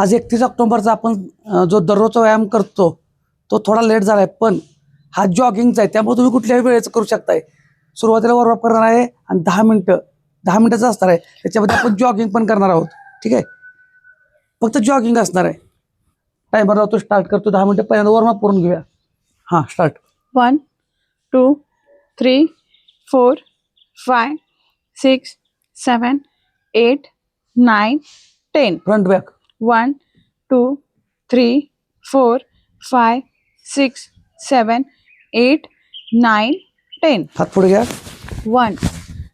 आज एकतीस ऑक्टोबरचा आपण जो दररोजचा व्यायाम करतो तो थोडा लेट झालाय पण हा जॉगिंगचा आहे त्यामुळे तुम्ही कुठल्याही वेळेचं करू शकताय. सुरुवातीला वॉर्मअप करणार आहे आणि दहा मिनटं दहा मिनिटाचं असणार आहे. त्याच्यामध्ये आपण जॉगिंग पण करणार आहोत ठीक आहे? फक्त जॉगिंग असणार आहे. टायमर लावतो स्टार्ट करतो दहा मिनटं पहिल्यांदा वॉर्मअप करून घेऊया. हां start. one, two, three, four, five, six, seven, eight, nine, ten. Front back. One, two, three, four, five, six, seven, eight, nine, ten. Opposite. One,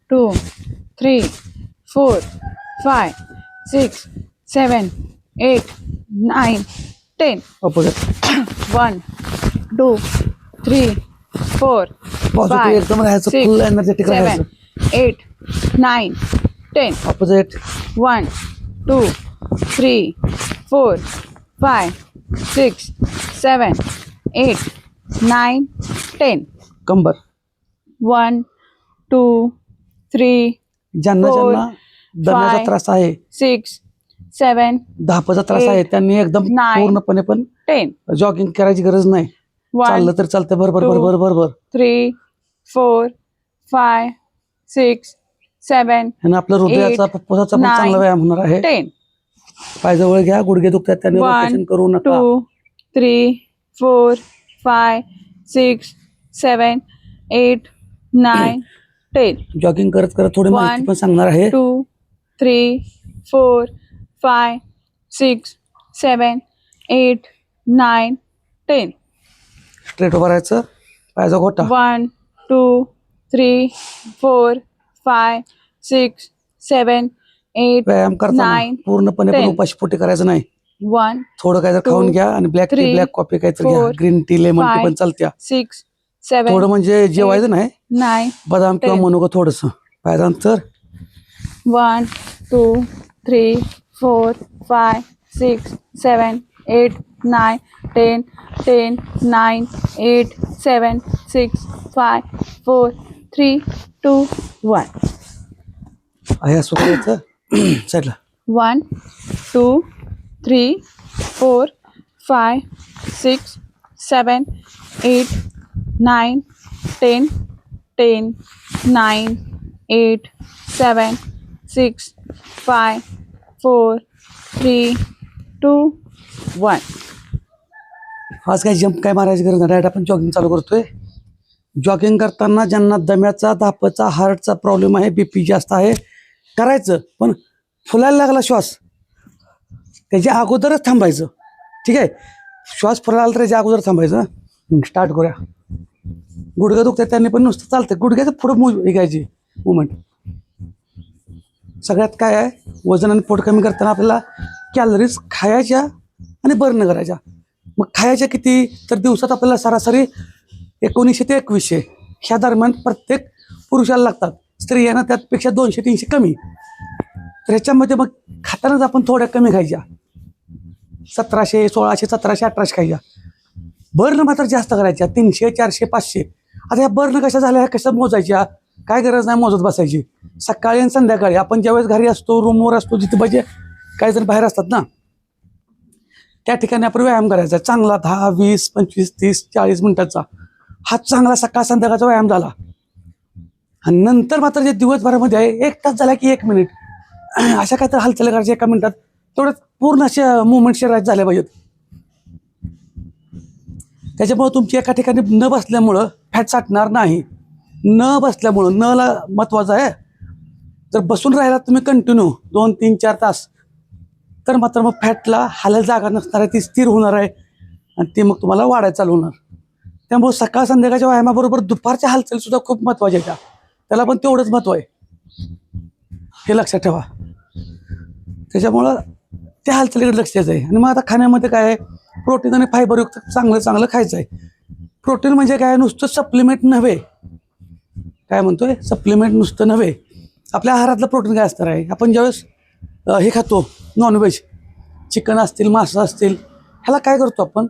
two, three, four, five, six, seven, eight, nine, ten. 4, 5, 6, 7, Opposite. 1, 2, three four five six seven eight nine ten कंबर. One two three ज्यांना त्रास आहे. Six सेवन दहापचा त्रास आहे त्यांनी एकदम पूर्णपणे पण टेन जॉगिंग करायची गरज नाही. चाललं तर चालतं बरोबर बरोबर बरोबर three four five six seven आणि आपलं हृदयाचा पप्पूचा चांगला व्यायाम होणार आहे. टेन पाय जवळ घ्या गुडघे दुखतात त्याने ऑपरेशन करू नका. Two three four five six seven eight nine ten jogging करत करत थोडे पण सांगणार आहे. Two three four five six seven eight nine ten straight उभं राहायचं. पाहिजे one two three four five six seven eight व्यायाम करता पूर्णपणे उपाशी पोटी करायचं नाही. वन थोडं काय खाऊन घ्या आणि ब्लॅक टी ब्लॅक कॉफी काय घ्या. ग्रीन टी लेमन टी पण चालते सिक्स सेवन थोडं म्हणजे जेवायचं नाही. नाही बदाम किंवा मनोग थोडस. पाहिजे तर one two three four five six seven eight nine ten ten nine eight seven six five four three two one आहे असं करायचं. साईडला one two three four five six seven eight nine ten ten nine eight seven six five four three two one आज काय jump काय मारायची गरज नाही. डायट आपण जॉगिंग चालू करतोय. जॉगिंग करताना ज्यांना दम्याचा दापाचा हार्टचा प्रॉब्लेम आहे बी पी जास्त आहे करायचं पण फुलायला लागला श्वास. त्याच्या अगोदरच थांबायचं. ठीक आहे? श्वास फुलायला तर त्याच्या अगोदर थांबायचं स्टार्ट करूया. गुडघं दुखतात त्यांनी पण नुसतं चालतं गुडघ्याचं पुढं मूव ऐकायची मुवमेंट सगळ्यात काय आहे? वजन आणि पोट कमी करताना आपल्याला कॅलरीज खायच्या आणि बर्न करायच्या. मग खायच्या किती? तर दिवसात आपल्याला सरासरी एकोणीसशे ते एकवीसशे. ह्या दरम्यान प्रत्येक पुरुषाला लागतात. स्त्रियांना त्यापेक्षा दोनशे तीनशे कमी. तर ह्याच्यामध्ये मग खातानाच आपण थोड्या कमी खायच्या. सतराशे सोळाशे सतराशे अठराशे खायच्या. बर्न मात्र जास्त करायच्या तीनशे चारशे पाचशे. आता ह्या बर्न कशा झाल्या कशा मोजायच्या? काय गरज नाही मोजत बसायची. सकाळी आणि संध्याकाळी. आपण ज्यावेळेस घरी असतो रूमवर असतो जिथे पाहिजे काही जण बाहेर असतात ना? त्या ठिकाणी आपण व्यायाम करायचा. चांगला दहा वीस पंचवीस तीस चाळीस मिनिटाचा. हा चांगला सकाळ संध्याकाळचा व्यायाम झाला. आणि नंतर मात्र जे दिवसभरामध्ये आहे एक तास झाला की एक मिनिट अशा काय तर हालचाल करायच्या एका मिनिटात. तेवढ्यात पूर्ण अशा मुवमेंट शरीरात झाले पाहिजेत. त्याच्यामुळं तुमची एका ठिकाणी न बसल्यामुळं फॅट साठणार नाही. न बसल्यामुळं न ला महत्वाचं आहे. जर बसून राहिला तुम्ही कंटिन्यू दोन तीन चार तास तर मात्र मग फॅटला हालायला जागा नसणार आहे ती स्थिर होणार आहे आणि ती मग तुम्हाला वाढायला चालू होणार. त्यामुळे सकाळ संध्याकाळच्या व्यायामाबरोबर दुपारच्या हालचालीसुद्धा खूप महत्त्वाच्या आहेत. त्या. त्याला पण तेवढंच महत्त्व आहे. हे लक्षात ठेवा. त्याच्यामुळं त्या हालचालीकडे लक्ष द्यायचं आहे. आणि मग आता खाण्यामध्ये काय आहे? प्रोटीन आणि फायबरयुक्त चांगलं चांगलं खायचं आहे. प्रोटीन म्हणजे काय? नुसतं सप्लिमेंट नव्हे. काय म्हणतोय? सप्लिमेंट नुसतं नव्हे. आपल्या आहारातलं प्रोटीन काय असणार आहे? आपण ज्यावेळेस हे खातो नॉनव्हेज चिकन असतील मासा असतील ह्याला काय करतो आपण?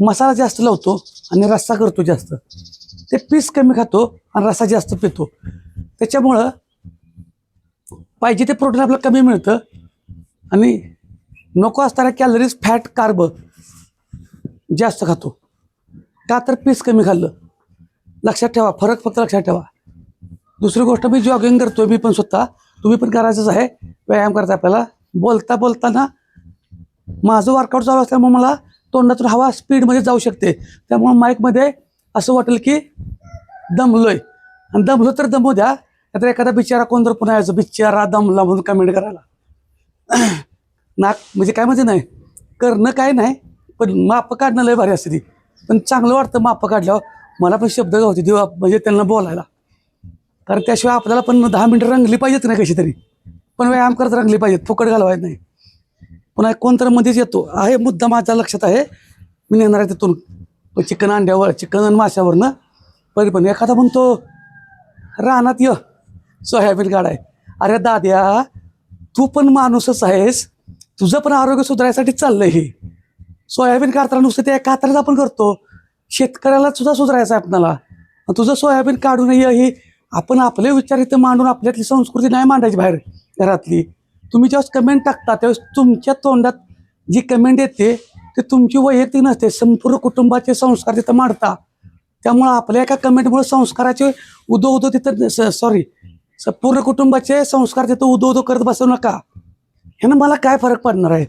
मसाला जास्त लावतो आणि रस्सा करतो जास्त. ते पीस कमी खातो आणि रसा जास्त पितो. त्याच्यामुळं पाहिजे ते प्रोटीन आपल्याला कमी मिळतं. आणि नको असताना कॅलरीज फॅट कार्ब जास्त खातो. का तर पीस कमी खाल्लं. लक्षात ठेवा फरक फक्त लक्षात ठेवा. दुसरी गोष्ट मी जॉगिंग करतोय मी पण स्वतः. तुम्ही पण करायचंच आहे. व्यायाम करायचा आपल्याला. बोलता बोलताना माझं वर्कआउट चालू असल्यामुळे मला तोंडातून हवा स्पीडमध्ये जाऊ शकते. त्यामुळे माईकमध्ये असं वाटेल की दमलोय. आणि दमलो तर दमू द्या नाहीतर एखादा बिचारा कोण जर पुन्हा यायचं बिचारा दमला म्हणून कमेंट करायला. नाक म्हणजे काय म्हणजे नाही करणं काय नाही पण माप काढणं लय भारी असते ती. पण चांगलं वाटतं माप काढल्यावर. मला पण शब्द गावते देवा म्हणजे त्यांना बोलायला. कारण त्याशिवाय आपल्याला पण दहा मिनटं रंगली पाहिजेत नाही कशी तरी पण व्यायाम करत रंगली पाहिजेत फुकट घालवायचं नाही. पुन्हा कोणतर मध्येच येतो. आहे मुद्दा माझ्या लक्षात आहे. मी नेणार आहे तिथून. चिकन अंड्यावर चिकन आणि माशावरनं पहिले पण एखादा म्हणतो रानात य सोयाबीन काढाय अरे दाद्या तू पण माणूसच आहेस. तुझं पण आरोग्य सुधारायसाठी चाललंय हे. सोयाबीन काढताना नुसतं त्या एका आपण करतो. शेतकऱ्याला सुद्धा सुधारायचं आहे आपल्याला तुझं सोयाबीन काढून ये ही. आपण आपले विचार इथं मांडून आपल्यातली संस्कृती नाही मांडायची बाहेर घरातली. तुम्ही ज्यावेळेस कमेंट टाकता त्यावेळेस तुमच्या तोंडात जी कमेंट येते ते तुमची वैयक्तिक नसते. संपूर्ण कुटुंबाचे संस्कार तिथं मांडता. त्यामुळं आपल्या एका कमेंटमुळे संस्काराचे उदो उदो तिथं सॉरी पूर्ण कुटुंबाचे संस्कार तिथं उदो उदो करत बसू नका. ह्यानं मला काय फरक पडणार आहे?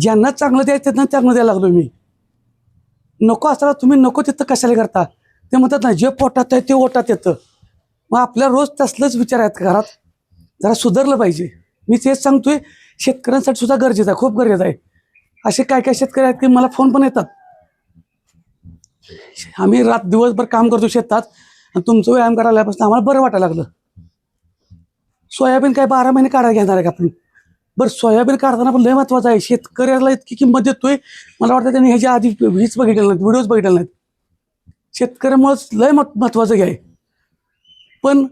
ज्यांना चांगलं द्यायचं त्यांना चांगलं द्यायला लागलो मी. नको असताना तुम्ही नको तिथं कशाला करता? ते म्हणतात ना जे पोटात आहे ते ओटात येतं. मग आपल्या रोज तसलंच विचार आहेत घरात. जरा सुधारलं पाहिजे. मी तेच सांगतोय शेतकऱ्यांसाठी सुद्धा गरजेचं आहे. खूप गरजेचं आहे. असे काय काय शेतकरी आहेत की मला फोन पण येतात. आम्ही रात दिवसभर काम करतो शेतात आणि तुमचं व्यायाम करायला लागल्यापासून आम्हाला बरं वाटायला लागलं. सोयाबीन काय बारा महिने काढायला घेणार आहे का आपण? बरं सोयाबीन काढताना पण लय महत्वाचं आहे. शेतकऱ्याला इतकी किंमत देतोय. मला वाटतं त्यांनी ह्याच्या आधी हीच बघितलेलं नाहीत व्हिडिओज बघितले नाहीत. शेतकऱ्यामुळंच लय मत महत्वाचं घ्याय आहे. पण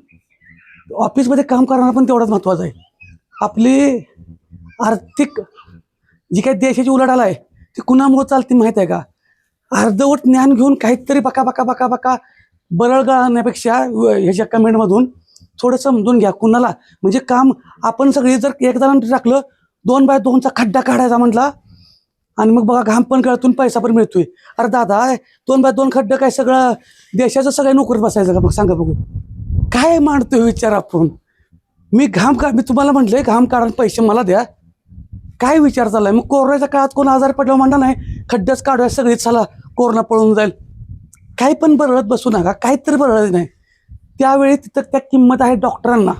ऑफिसमध्ये काम करणं पण तेवढंच महत्वाचं आहे. आपली आर्थिक जी काही देशाची उलाढाल आहे ती कुणामुळे चालते माहीत आहे का? अर्धवट ज्ञान घेऊन काहीतरी बका बका बका बका बरळ गाळण्यापेक्षा ह्याच्या कमेंटमधून थोडं समजून घ्या कुणाला. म्हणजे काम आपण सगळी जर एक जणांनी टाकलं दोन बाय दोनचा खड्डा काढायचा म्हटला आणि मग बघा घाम पण गळतून पैसा पण मिळतोय. अरे दादा दोन बाय दोन खड्डं काय सगळं देशाचं सगळं नोकरीत बसायचं का? मग सांगा बघू. काय मांडतोय विचार आपण? मी घाम का मी तुम्हाला म्हटलंय घाम काढून पैसे मला द्या. काय विचार चाललाय? मग कोरोनाच्या काळात कोण आजार पडला म्हणता नाही खड्डच काढूया सगळीच चला कोरोना पळून जाईल. काही पण बरळत बसू नका काहीतरी बरळत नाही. त्यावेळी तिथं त्या किंमत आहे डॉक्टरांना.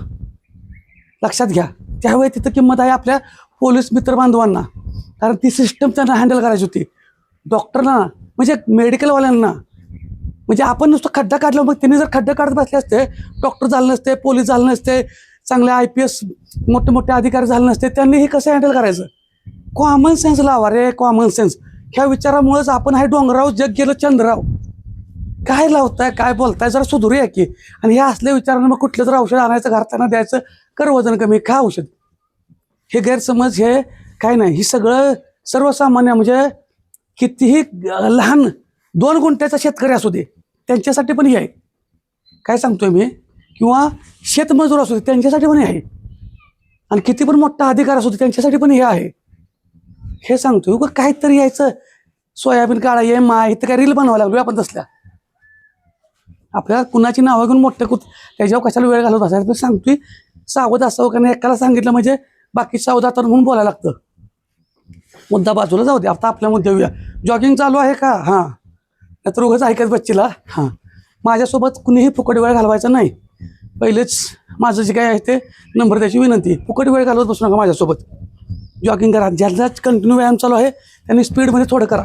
लक्षात घ्या त्यावेळी तिथं किंमत आहे आपल्या पोलीस मित्र बांधवांना कारण ती सिस्टम त्यांना हँडल करायची होती. डॉक्टरना म्हणजे मेडिकलवाल्यांना म्हणजे आपण नुसतं खड्डा काढला मग त्यांनी जर खड्डा काढत बसले असते डॉक्टर झाले नसते पोलीस झाले नसते चांगले आय पी एस मोठे मोठे अधिकारी झाले नसते त्यांनी हे कसं हँडल करायचं? कॉमन सेन्स लावा रे कॉमन सेन्स ह्या विचारामुळेच आपण आहे डोंगराव जग गेलं चंद्राव काय लावताय काय बोलताय जरा सुधरूया की. आणि हे असल्या विचारानं मग कुठलं जर औषध आणायचं घरताना द्यायचं कर वजन कमी का औषध. हे गैरसमज हे काय नाही हे सगळं सर्वसामान्य म्हणजे कितीही लहान दोन गुंठ्याचा शेतकरी असू दे त्यांच्यासाठी पण हे आहे. काय सांगतोय मी? किंवा शेतमजूर असू दे त्यांच्यासाठी पण हे आहे. आणि किती पण मोठा अधिकार असू दे त्यांच्यासाठी पण हे आहे. हे सांगतो का काहीतरी यायचं. सोयाबीन काढा ये मा इथं काय रील बनवायला लागलो आपण तसल्या. आपल्याला कुणाची नावं घेऊन मोठं कुत त्याच्यावर कशाला वेळ घालवत असायला तर सांगतोय सावध असावं कारण एकाला सांगितलं म्हणजे बाकी सावध आता म्हणून बोलायला लागतं. मुद्दा बाजूला जाऊ दे आता आपल्या मुद्दे येऊया. जॉगिंग चालू आहे का? हां. नाहीतर उगाच ऐकत बच्चीला. हां. माझ्यासोबत कुणीही फुकट वेळ घालवायचा नाही. पहिलेच माझं जे काय आहे ते नंबर द्यायची विनंती. फुकट वेळ घालवत बसू नका माझ्यासोबत. जॉगिंग करा. ज्यांना कंटिन्यू व्यायाम चालू आहे त्यांनी स्पीडमध्ये थोडं करा.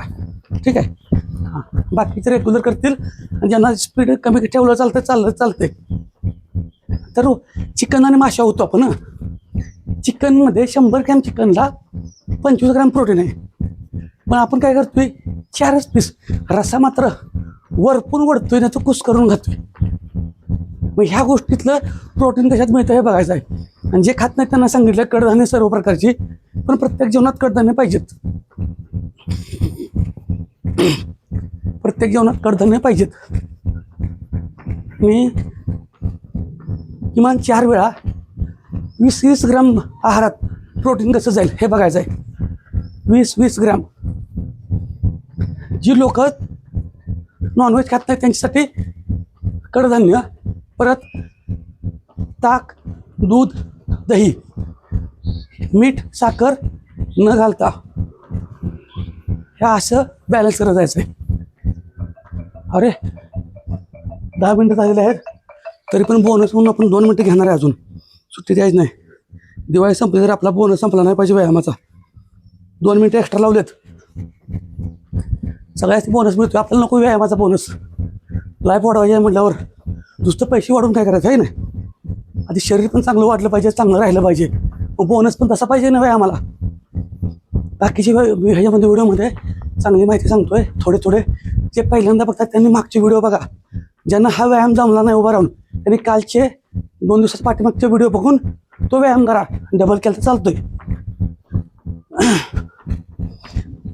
ठीक आहे? हां. बाकीचे रेग्युलर करतील. आणि ज्यांना स्पीड कमी ठेवलं चालतं चाललं चालतंय. तर चिकन आणि माशा होतो आपण चिकनमध्ये शंभर ग्रॅम चिकनला पंचवीस ग्रॅम प्रोटीन आहे. पण आपण काय करतोय? चारच पीस रसा मात्र वरपून वडतोय ना तो कुस करून घातोय मग ह्या गोष्टीतलं प्रोटीन कशात मिळतं हे बघायचं आहे. आणि जे खात नाही त्यांना सांगितलं कडधान्य सर्व प्रकारची पण प्रत्येक जेवणात कडधान्य पाहिजेत. प्रत्येक जेवणात कडधान्य पाहिजेत. मी किमान चार वेळा वीस वीस ग्राम आहारात प्रोटीन कसं जाईल हे बघायचं आहे. वीस वीस ग्रॅम. जी लोक नॉनव्हेज खात नाही त्यांच्यासाठी कडधान्य परत ताक दूध दही मीठ साखर न घालता ह्या असं बॅलन्स करत जायचं आहे. अरे दहा मिनटं झालेले आहेत तरी पण बोनस म्हणून आपण दोन मिनटं घेणार आहे अजून. सुट्टी द्यायची नाही. दिवाळी संपली तर आपला बोनस संपला नाही पाहिजे व्यायामाचा. दोन मिनटं एक्स्ट्रा लावलेत. सगळ्याच बोनस मिळतो आपल्याला नको व्यायामाचा बोनस लाईफ वाढवायची म्हटल्यावर. नुसतं पैसे वाढवून काय करायचं आहे ना? आधी शरीर पण चांगलं वाढलं पाहिजे चांगलं राहिलं पाहिजे. मग बोनस पण तसा पाहिजे ना व्यायामाला बाकीचे ह्याच्यामध्ये व्हिडिओमध्ये चांगली माहिती सांगतोय थोडे थोडे. जे पहिल्यांदा बघतात त्यांनी मागचे व्हिडिओ बघा. ज्यांना हा व्यायाम जमला नाही उभा राहून त्यांनी कालचे दोन दिवसात पाठीमागचे व्हिडिओ बघून तो व्यायाम करा. डबल केला तर चालतोय.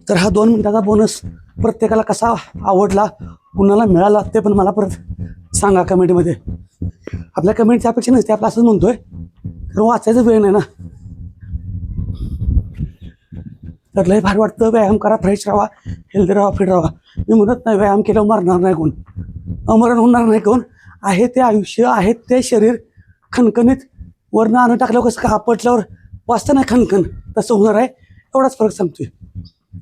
तर हा दोन मिनिटाचा बोनस प्रत्येकाला कसा आवडला कुणाला मिळाला ते पण मला परत सांगा कमेंटमध्ये. आपल्या कमेंटची अपेक्षा नसते आपला असंच म्हणतोय. कारण वाचायचं वेळ नाही ना. तर लय भारी वाटतं व्यायाम करा फ्रेश राहा हेल्दी राहा फिट राहा. मी म्हणत नाही व्यायाम केल्यावर मरणार नाही कोण? अमरण होणार नाही कोण? आहे ते आयुष्य आहे ते शरीर खणखणीत वरनं आणून टाकल्यावर कसं का आपटल्यावर वाचतं नाही खणखण? तसं होणार आहे एवढाच फरक सांगतोय.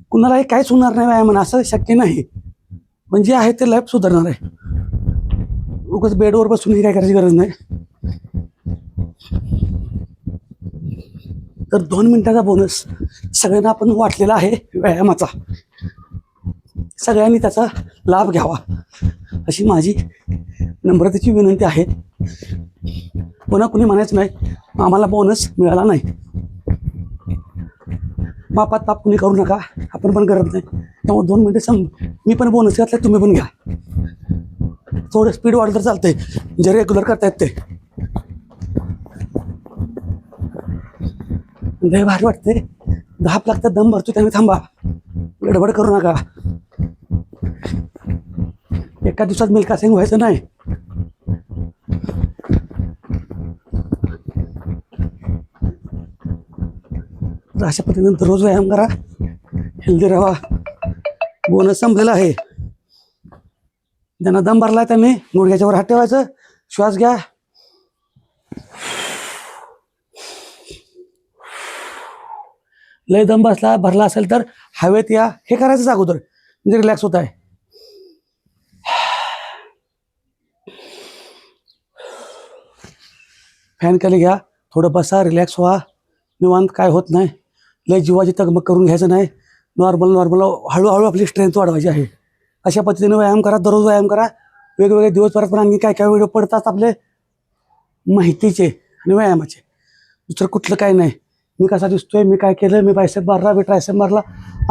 कुणालाही काहीच होणार नाही व्यायामानं असं शक्य नाही. म्हणजे आहे ते लाईफ सुधारणार आहे. उगाच बेडवर बसून काय करायची गरज नाही. तर दोन मिनिटाचा बोनस सगळ्यांना आपण वाटलेला आहे व्यायामाचा. सगळ्यांनी त्याचा लाभ घ्यावा. अशी माझी नम्रतेची विनंती आहे. पुन्हा कुणी म्हणायचं नाही आम्हाला बोनस मिळाला नाही. बापात ताप कुणी करू नका आपण पण करत नाही. त्यामुळे दोन मिनटं सम मी पण बोनस घातला तुम्ही पण घ्या. थोडं स्पीड वाढलं तर चालतंय. म्हणजे जे रेग्युलर करतायत ते. लय भारी वाटते धाप लागतात दम भरतो त्याने थांबा. गडबड करू नका. एका दिवसात मिल्का सिंग व्हायचं नाही. तर अशा पद्धतीने दररोज व्यायाम करा. हेल्दी राहा. बोनस संपलेला आहे. ज्यांना दम भरला त्यांनी गुडघ्याच्या वर हात ठेवायचं. श्वास घ्या. लय दम बसला भरला असेल तर हवेत या. हे करायचंच अगोदर. म्हणजे रिलॅक्स होत आहे. फॅन खाली घ्या. थोडं बसा रिलॅक्स व्हा. निवांत काय होत नाही. लय जीवाची तगमग करून घ्यायचं नाही. नॉर्मल नॉर्मल हळूहळू आपली स्ट्रेंथ वाढवायची आहे. अशा पद्धतीने व्यायाम करा दररोज व्यायाम करा. वेगवेगळे दिवसभरात पण आणखी काय काय व्हिडिओ पडतात आपले? माहितीचे आणि व्यायामाचे. दुसरं कुठलं काय नाही. मी कसा दिसतोय मी काय केलं मी बायसेप मारला मी ट्रायसेप मारला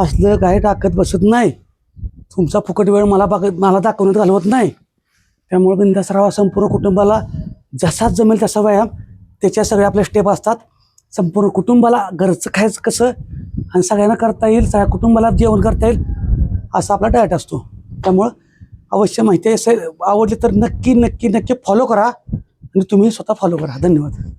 असलं काय टाकत बसत नाही. तुमचा फुकट वेळ मला बघत मला दाखवण्यात घालवत नाही. त्यामुळे बिंदास राहा संपूर्ण कुटुंबाला जसाच जमेल तसा व्यायाम त्याच्या सगळ्या आपल्या स्टेप असतात. संपूर्ण कुटुंबाला घरचं खायचं कसं? आणि सगळ्यांना करता येईल सगळ्या कुटुंबाला जेवण करता येईल असा आपला डायट असतो. त्यामुळं अवश्य माहिती आहे. स- आवडली तर नक्की नक्की नक्की फॉलो करा. आणि तुम्ही स्वतः फॉलो करा. धन्यवाद.